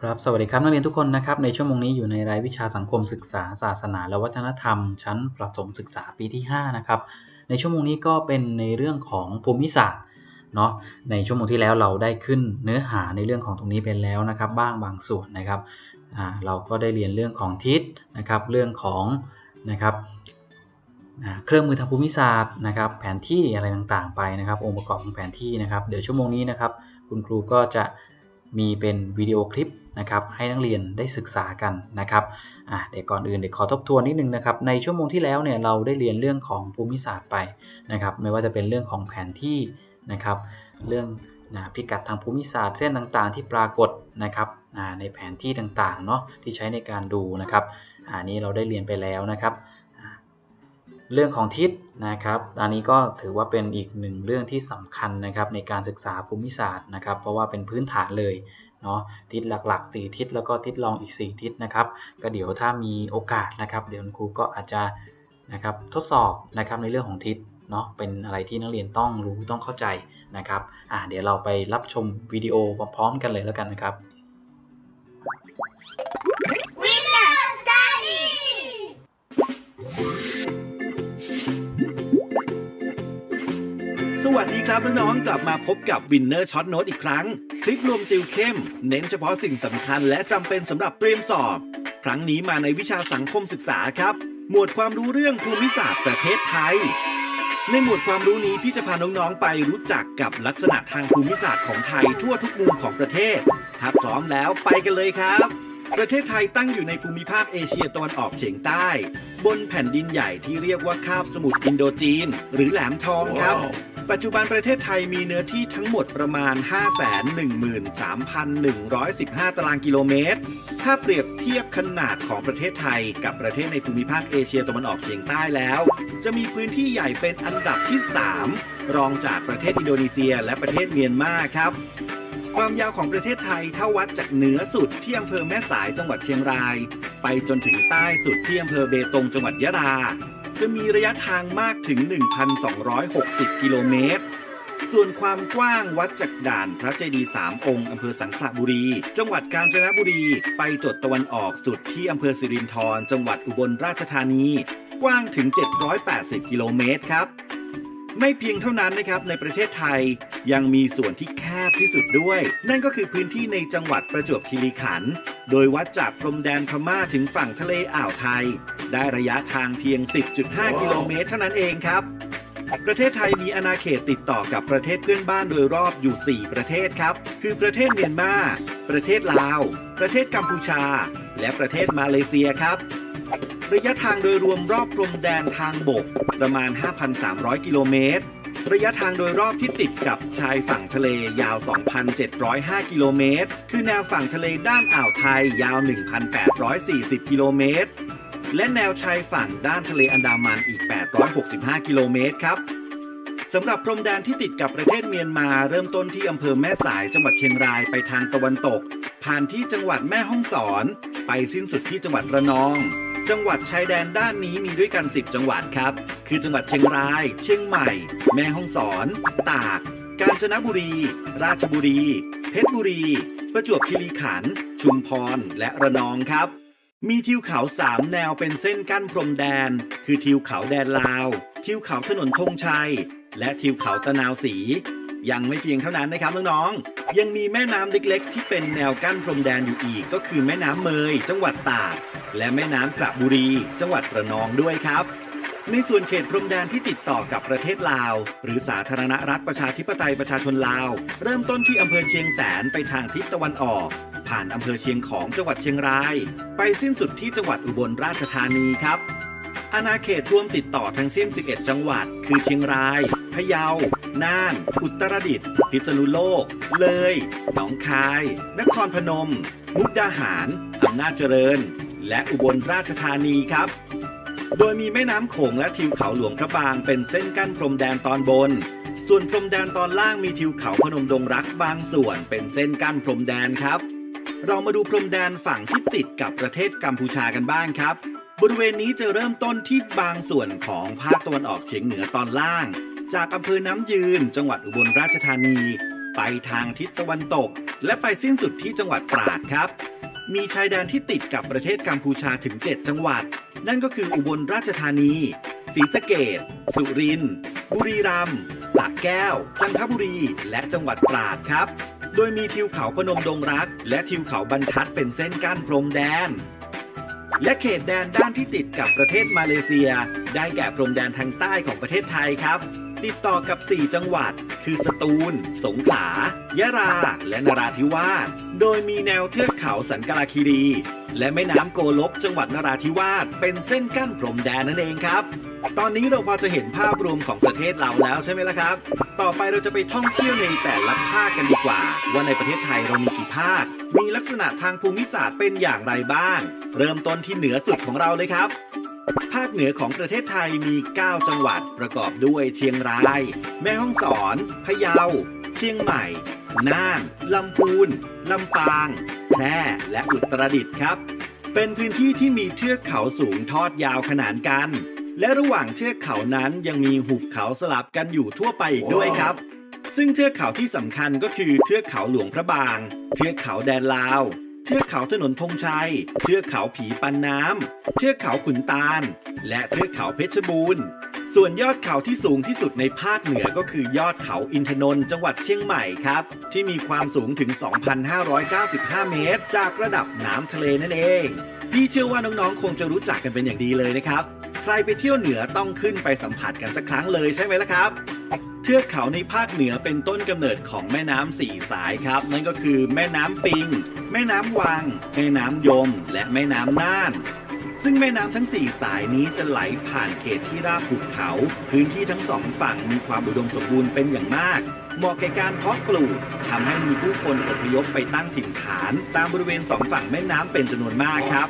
ครับสวัสดีครับนักเรียนทุกคนนะครับในชั่วโมงนี้อยู่ในรายวิชาสังคมศึกษาศาสนา และวัฒนธรรม ชั้นประถมศึกษาปีที่5นะครับในชั่วโมงนี้ก็เป็นในเรื่องของภูมิศาสตร์เนาะในชั่วโมงที่แล้วเราได้ขึ้นเนื้อหาในเรื่องของตรงนี้ไปแล้วนะครับ บ้างบางส่วนนะครับอ่าเราก็ได้เรียนเรื่องของทิศนะครับเรื่องของนะครับเครื่องมือทางภูมิศาสตร์นะครับ แผนที่อะไรต่างๆไปนะครับ องค์ประกอบของแผนที่นะครับ เดี๋ยวชั่วโมงนี้นะครับ คุณครูก็จะมีเป็นวิดีโอคลิป นะครับให้นักเรียนได้ศึกษากันนะครับอะเดี๋ยวก่อนอื่นเดี๋ยวขอทบทวนนิดนึงนะครับในชั่วโมงที่แล้วเนี่ยเราได้เรียนเรื่องของภูมิศาสตร์ไปนะครับไม่ว่าจะเป็นเรื่องของแผนที่นะครับเรื่องนะพิกัดทางภูมิศาสตร์เส้นต่างๆ ที่ปรากฏนะครับในแผนที่ต่างๆเนาะที่ใช้ในการดูนะครับอันนี้เราได้เรียนไปแล้วนะครับ เรื่องของทิศนะครับ อันนี้ก็ถือว่าเป็นอีกหนึ่งเรื่องที่สำคัญนะครับในการศึกษาภูมิศาสตร์นะครับ เพราะว่าเป็นพื้นฐานเลย เนาะทิศหลักๆ 4 ทิศแล้วก็ทิศรองอีก 4 ทิศนะครับก็เดี๋ยวถ้ามีโอกาสนะครับ เดี๋ยวคุณครูก็อาจจะนะครับทดสอบนะครับในเรื่องของทิศเนาะเป็นอะไรที่นักเรียนต้องรู้ต้องเข้าใจนะครับอ่าเดี๋ยวเราไปรับชมวิดีโอพร้อมๆกันเลยแล้วกันนะครับ วัสดีครับน้องๆกลับมาพบกับ Winner Shot Note อีกครั้ง คลิปรวมติวเข้ม เน้นเฉพาะสิ่งสำคัญและจำเป็นสำหรับเตรียมสอบ ครั้งนี้มาในวิชาสังคมศึกษาครับ หมวดความรู้เรื่องภูมิศาสตร์ประเทศไทย ในหมวดความรู้นี้พี่จะพาน้องๆไปรู้จักกับลักษณะทางภูมิศาสตร์ของไทยทั่วทุกมุมของประเทศ ถ้าพร้อมแล้วไปกันเลยครับประเทศไทยตั้งอยู่ในภูมิภาคเอเชียตะวันออกเฉียงใต้ บนแผ่นดินใหญ่ที่เรียกว่าคาบสมุทรอินโดจีน หรือแหลมทองครับ ปัจจุบันประเทศไทยมีเนื้อที่ทั้งหมดประมาณ 513,115 ตารางกิโลเมตร ถ้าเปรียบเทียบขนาดของประเทศไทยกับประเทศในภูมิภาคเอเชียตะวันออกเฉียงใต้แล้ว จะมีพื้นที่ใหญ่เป็นอันดับที่ 3 รองจากประเทศอินโดนีเซียและประเทศเมียนมาครับความยาวของประเทศไทยถ้าวัดจากเหนือสุดที่อำเภอแม่สายจังหวัดเชียงราย ไปจนถึงใต้สุดที่อำเภอเบตงจังหวัดยะลา จะมีระยะทางมากถึง 1,260 กิโลเมตร ส่วนความกว้างวัดจากด่านพระเจดีย์สามองค์อำเภอสังขละบุรี จังหวัดกาญจนบุรี ไปจดตะวันออกสุดที่อำเภอสิรินธรจังหวัดอุบลราชธานี กว้างถึง 780 กิโลเมตรครับ ไม่เพียงเท่านั้นนะครับในประเทศไทย ยังมีส่วนที่แคบที่สุดด้วย นั่นก็คือพื้นที่ในจังหวัดประจวบคีรีขันธ์โดยวัดจากพรมแดนพม่าถึงฝั่งทะเลอ่าวไทย ได้ระยะทางเพียง 10.5 กิโลเมตรเท่านั้นเองครับ ประเทศไทยมีอาณาเขตติดต่อกับประเทศเพื่อนบ้านโดยรอบอยู่ 4 ประเทศครับ คือประเทศเมียนมา ประเทศลาว ประเทศกัมพูชา และประเทศมาเลเซียครับระยะทางโดยรวมรอบพรมแดนทางบก ประมาณ 5,300 กิโลเมตร ระยะทางโดยรอบที่ติดกับชายฝั่งทะเลยาว 2,705 กิโลเมตร คือแนวฝั่งทะเลด้านอ่าวไทยยาว 1,840 กิโลเมตร และแนวชายฝั่งด้านทะเลอันดามันอีก 865 กิโลเมตรครับสำหรับพรมแดนที่ติดกับประเทศเมียนมาเริ่มต้นที่อำเภอแม่สายจังหวัดเชียงรายไปทางตะวันตก ผ่านที่จังหวัดแม่ฮ่องสอน ไปสิ้นสุดที่จังหวัดระนอง จังหวัดชายแดนด้านนี้มีด้วยกัน 10 จังหวัดครับ คือจังหวัดเชียงราย เชียงใหม่ แม่ฮ่องสอน ตาก กาญจนบุรี ราชบุรี เพชรบุรี ประจวบคีรีขันธ์ชุมพร และระนองครับ มีทิวเขาสามแนวเป็นเส้นกั้นพรมแดน คือทิวเขาแดนลาว ทิวเขาถนนธงชัย และทิวเขาตะนาวสี ยังไม่เพียงเท่านั้นนะครับน้องๆ ยังมีแม่น้ำเล็กๆ ที่เป็นแนวกั้นพรมแดนอยู่อีก ก็คือแม่น้ำเมย จังหวัดตาก และแม่น้ำกระบุรี จังหวัดระนองด้วยครับ ในส่วนเขตพรมแดนที่ติดต่อกับประเทศลาว หรือสาธารณรัฐประชาธิปไตยประชาชนลาว เริ่มต้นที่อำเภอเชียงแสนไปทางทิศตะวันออก ผ่านอำเภอเชียงของจังหวัดเชียงราย ไปสิ้นสุดที่จังหวัดอุบลราชธานีครับ อาณาเขตรวมติดต่อทั้งสิ้น 11 จังหวัด คือเชียงราย พะเยา น่าน อุตรดิตถ์ พิษณุโลก เลย หนองคาย นครพนม มุกดาหาร อำนาจเจริญ และอุบลราชธานีครับ โดยมีแม่น้ำโขงและทิวเขาหลวงพระบางเป็นเส้นกั้นพรมแดนตอนบน ส่วนพรมแดนตอนล่างมีทิวเขาพนมดงรักบางส่วนเป็นเส้นกั้นพรมแดนครับ เรามาดูพรมแดนฝั่งที่ติดกับประเทศกัมพูชากันบ้างครับ บริเวณนี้จะเริ่มต้นที่บางส่วนของภาคตะวันออกเฉียงเหนือตอนล่าง จากอำเภอน้ำยืน จังหวัดอุบลราชธานี ไปทางทิศตะวันตก และไปสิ้นสุดที่จังหวัดตราดครับ มีชายแดนที่ติดกับประเทศกัมพูชาถึง 7 จังหวัด นั่นก็คืออุบลราชธานีศรีสะเกดสุรินทร์บุรีรัมย์สระแก้ว จันทบุรี และจังหวัดตราดครับ โดยมีทิวเขาพนมดงรัก และทิวเขาบรรทัดเป็นเส้นกั้นพรมแดน และเขตแดนด้านที่ติดกับประเทศมาเลเซีย ได้แก่พรมแดนทางใต้ของประเทศไทยครับ ติดต่อกับ 4 จังหวัด คือสตูล สงขลายะรา และนราธิวาส โดยมีแนวเทือกเขาสันกลาคีรี และแม่น้ำโกลกจังหวัดนราธิวาสเป็นเส้นกั้นพรมแดนนั่นเองครับ ตอนนี้เราพอจะเห็นภาพรวมของประเทศเราแล้วใช่ไหมล่ะครับ ต่อไปเราจะไปท่องเที่ยวในแต่ละภาคกันดีกว่า ว่าในประเทศไทยเรามีกี่ภาค มีลักษณะทางภูมิศาสตร์เป็นอย่างไรบ้าง เริ่มต้นที่เหนือสุดของเราเลยครับภาคเหนือของประเทศไทยมี 9 จังหวัดประกอบด้วยเชียงราย แม่ฮ่องสอน พะเยา เชียงใหม่ น่าน ลำพูน ลำปาง แพร่ และอุตรดิตถ์ครับ เป็นพื้นที่ที่มีเทือกเขาสูงทอดยาวขนานกัน และระหว่างเทือกเขานั้นยังมีหุบเขาสลับกันอยู่ทั่วไปอีกด้วยครับ ซึ่งเทือกเขาที่สำคัญก็คือเทือกเขาหลวงพระบาง เทือกเขาแดนลาว เทือกเขาถนนธงชัย เทือกเขาผีปันน้ำ เทือกเขาขุนตาล และเทือกเขาเพชรบูรณ์ ส่วนยอดเขาที่สูงที่สุดในภาคเหนือก็คือยอดเขาอินทนนท์จังหวัดเชียงใหม่ครับ ที่มีความสูงถึง 2,595 เมตร จากระดับน้ำทะเลนั่นเอง พี่เชื่อว่าน้องๆ คงจะรู้จักกันเป็นอย่างดีเลยนะครับ ใครไปเที่ยวเหนือต้องขึ้นไปสัมผัสกันสักครั้งเลยใช่ไหมล่ะครับ เทือกเขาในภาคเหนือเป็นต้นกำเนิดของแม่น้ำสี่สายครับ นั่นก็คือแม่น้ำปิง แม่น้ำวัง แม่น้ำยม และแม่น้ำน่าน ซึ่งแม่น้ำทั้ง 4 สายนี้จะไหลผ่านเขตที่ราบภูเขา พื้นที่ทั้งสองฝั่งมีความอุดมสมบูรณ์เป็นอย่างมากเหมาะแก่การเพาะปลูกทำให้มีผู้คนอพยพไปตั้งถิ่นฐาน ตามบริเวณสองฝั่งแม่น้ำเป็นจำนวนมากครับ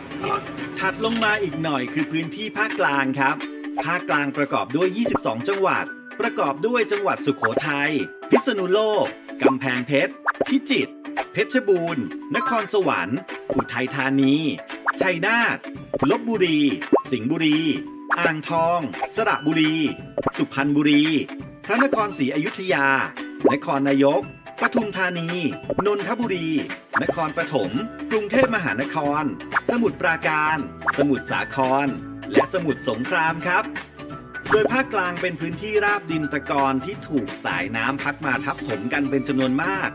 ถัดลงมาอีกหน่อยคือพื้นที่ภาคกลางครับ ภาคกลางประกอบด้วย 22 จังหวัด ประกอบด้วยจังหวัดสุขโขทัย พิษณุโลกกำแพงเพชร พิจิตร เพชรบูรณ์ นครสวรรค์ อุทัยธานี ชัยนาทลบบุรี สิงห์บุรี อ่างทอง สระบุรี สุพรรณบุรี พระนครศรีอยุธยา นครนายก ปทุมธานี นนทบุรี นครปฐม กรุงเทพมหานคร สมุทรปราการ สมุทรสาคร และสมุทรสงครามครับ โดยภาคกลางเป็นพื้นที่ราบดินตะกอนที่ถูกสายน้ำพัดมาทับถมกันเป็นจำนวนมาก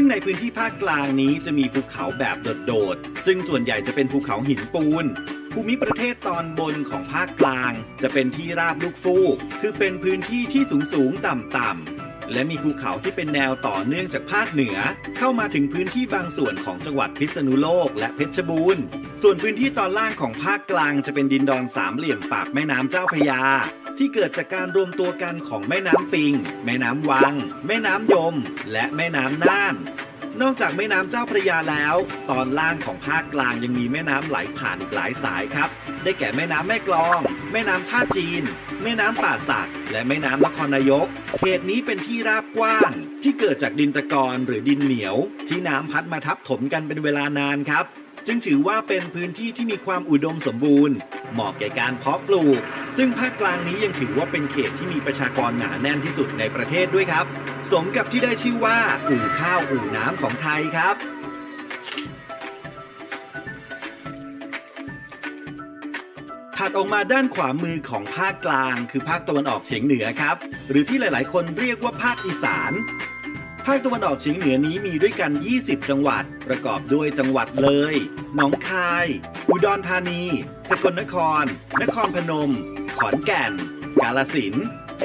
ซึ่งในพื้นที่ภาคกลางนี้จะมีภูเขาแบบโดดๆ ซึ่งส่วนใหญ่จะเป็นภูเขาหินปูน ภูมิประเทศตอนบนของภาคกลาง จะเป็นที่ราบลูกฟูก คือเป็นพื้นที่ที่สูงสูงๆต่ำต่ำๆและมีภูเขาที่เป็นแนวต่อเนื่องจากภาคเหนือ เข้ามาถึงพื้นที่บางส่วนของจังหวัดพิษณุโลกและเพชรบูรณ์ ส่วนพื้นที่ตอนล่างของภาคกลางจะเป็นดินดอนสามเหลี่ยมปากแม่น้ำเจ้าพระยา ที่เกิดจากการรวมตัวกันของแม่น้ำปิง แม่น้ำวัง แม่น้ำยม และแม่น้ำน่าน นอกจากแม่น้ำเจ้าพระยาแล้ว ตอนล่างของภาคกลางยังมีแม่น้ำไหลผ่านอีกหลายสายครับ ได้แก่แม่น้ำแม่กลอง แม่น้ำท่าจีน แม่น้ำป่าสักและแม่น้ำนครนายก เขตนี้เป็นที่ราบกว้าง ที่เกิดจากดินตะกอนหรือดินเหนียว ที่น้ำพัดมาทับถมกันเป็นเวลานานครับ จึงถือว่าเป็นพื้นที่ที่มีความอุดมสมบูรณ์ เหมาะแก่การเพาะปลูก ซึ่งภาคกลางนี้ยังถือว่าเป็นเขตที่มีประชากรหนาแน่นที่สุดในประเทศด้วยครับ สมกับที่ได้ชื่อว่าอู่ข้าวอู่น้ำของไทยครับถัดออกมาด้านขวามือของภาคกลาง คือภาคตะวันออกเฉียงเหนือครับ หรือที่หลาย ๆ คนเรียกว่าภาคอีสาน ภาคตะวันออกเฉียงเหนือนี้มีด้วยกัน 20 จังหวัด ประกอบด้วยจังหวัดเลย หนองคาย อุดรธานี สกลนคร นครพนม ขอนแก่น กาลสิน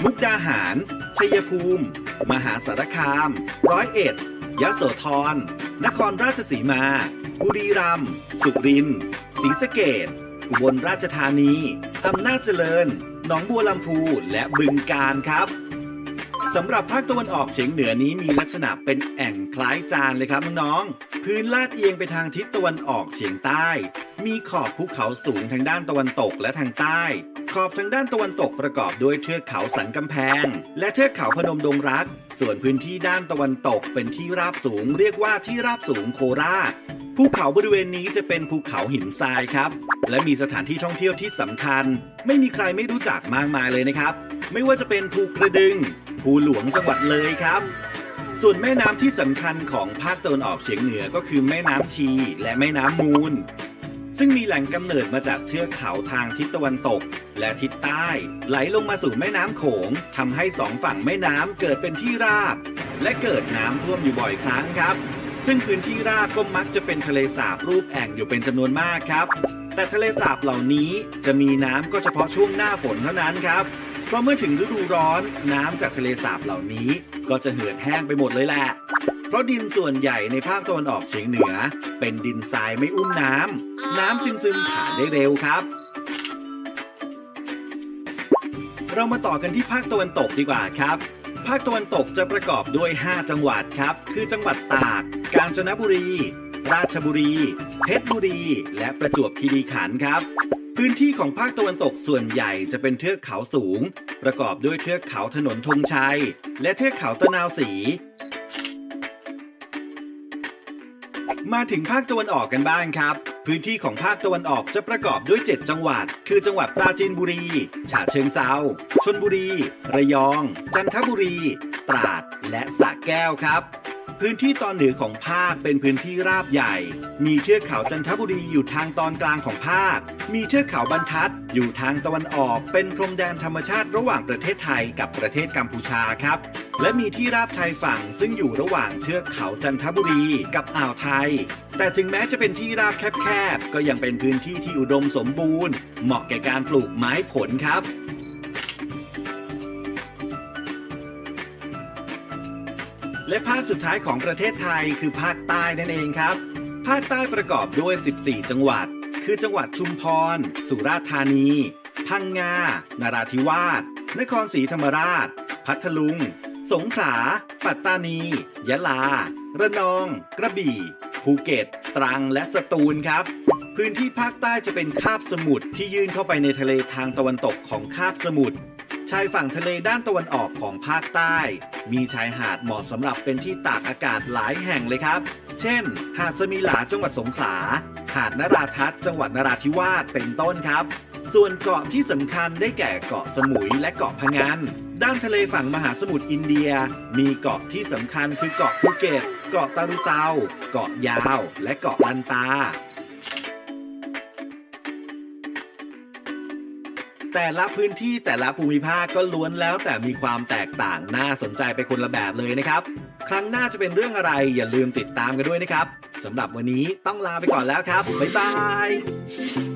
มุกดาหาร ชัยภูมิ มหาสารคาม ร้อยเอ็ด ยะโสธร นครราชสีมา บุรีรัมย์ สุรินทร์ ศรีสะเกษอุบลราชธานี อำนาจเจริญ หนองบัวลำพู และบึงกาฬครับ สำหรับภาคตะวันออกเฉียงเหนือนี้มีลักษณะเป็นแอ่งคล้ายจานเลยครับน้องๆ พื้นลาดเอียงไปทางทิศตะวันออกเฉียงใต้ มีขอบภูเขาสูงทางด้านตะวันตกและทางใต้ ขอบทางด้านตะวันตกประกอบด้วยเทือกเขาสันกำแพง และเทือกเขาพนมดงรัก ส่วนพื้นที่ด้านตะวันตกเป็นที่ราบสูง เรียกว่าที่ราบสูงโคราช ภูเขาบริเวณนี้จะเป็นภูเขาหินทรายครับ และมีสถานที่ท่องเที่ยวที่สำคัญ ไม่มีใครไม่รู้จักมากมายเลยนะครับ ไม่ว่าจะเป็นภูกระดึง ภูหลวงจังหวัดเลยครับ ส่วนแม่น้ำที่สำคัญของภาคตะวันออกเฉียงเหนือก็คือแม่น้ำชีและแม่น้ำมูล ซึ่งมีแหล่งกำเนิดมาจากเทือกเขาทางทิศตะวันตก และทิศใต้ ไหลลงมาสู่แม่น้ำโขงทำให้สองฝั่งแม่น้ำเกิดเป็นที่ราบ และเกิดน้ำท่วมอยู่บ่อยครั้งครับซึ่งพื้นที่ราบก็มักจะเป็นทะเลสาบรูปแอ่งอยู่เป็นจำนวนมากครับ แต่ทะเลสาบเหล่านี้จะมีน้ำก็เฉพาะช่วงหน้าฝนเท่านั้นครับ ราะเมื่อถึงฤดูร้อนน้ำจากทะเลสาบเหล่านี้ ก็จะเหือดแห้งไปหมดเลยแหละ เพราะดินส่วนใหญ่ในภาคตะวันออกเฉียงเหนือ เป็นดินทรายไม่อุ้มน้ำน้ำจึงซึมผ่านได้เร็วครับ เรามาต่อกันที่ภาคตะวันตกดีกว่าครับ ภาคตะวันตกจะประกอบด้วย 5 จังหวัดครับ คือจังหวัดตาก กาญจนบุรี ราชบุรี เพชรบุรี และประจวบคีรีขันธ์ครับ พื้นที่ของภาคตะวันตกส่วนใหญ่จะเป็นเทือกเขาสูง ประกอบด้วยเทือกเขาถนนธงชัย และเทือกเขาตะนาวศรีมาถึงภาคตะวันออกกันบ้างครับ พื้นที่ของภาคตะวันออกจะประกอบด้วย 7 จังหวัด คือจังหวัดปราจีนบุรี ฉะเชิงเซาชนบุรี ระยอง จันทบุรี ตราด และสระแก้วครับ พื้นที่ตอนเหนือของภาคเป็นพื้นที่ราบใหญ่ มีเทือกเขาจันทบุรีอยู่ทางตอนกลางของภาค มีเทือกเขาบรรทัด อยู่ทางตะวันออกเป็นพรมแดนธรรมชาติระหว่างประเทศไทยกับประเทศกัมพูชาครับ และมีที่ราบชายฝั่งซึ่งอยู่ระหว่างเทือกเขาจันทบุรีกับอ่าวไทย แต่ถึงแม้จะเป็นที่ราบแคบๆ ก็ยังเป็นพื้นที่ที่อุดมสมบูรณ์ เหมาะแก่การปลูกไม้ผลครับ และภาคสุดท้ายของประเทศไทยคือภาคใต้นั่นเองครับ ภาคใต้ประกอบด้วย 14 จังหวัด คือจังหวัดชุมพร สุราษฎร์ธานี พังงา นาราธิวาส นครศรีธรรมราช พัทลุง สงขลา ปัตตานี ยะลา ระนอง กระบี่ ภูเก็ต ตรัง และสตูลครับพื้นที่ภาคใต้จะเป็นคาบสมุทรที่ยื่นเข้าไปในทะเลทางตะวันตกของคาบสมุทร ชายฝั่งทะเลด้านตะวันออกของภาคใต้ มีชายหาดเหมาะสำหรับเป็นที่ตากอากาศหลายแห่งเลยครับ เช่น หาดสมิหลาจังหวัดสงขลา หาดนราทัศน์จังหวัดนราธิวาสเป็นต้นครับ ส่วนเกาะที่สำคัญได้แก่เกาะสมุยและเกาะพะงัน ด้านทะเลฝั่งมหาสมุทรอินเดีย มีเกาะที่สำคัญคือเกาะภูเก็ต เกาะตารุเตา เกาะยาว และเกาะลันตา แต่ละพื้นที่แต่ละภูมิภาคก็ล้วนแล้วแต่มีความแตกต่างน่าสนใจไปคนละแบบเลยนะครับ ครั้งหน้าจะเป็นเรื่องอะไรอย่าลืมติดตามกันด้วยนะครับสำหรับวันนี้ต้องลาไปก่อนแล้วครับ บ๊ายบาย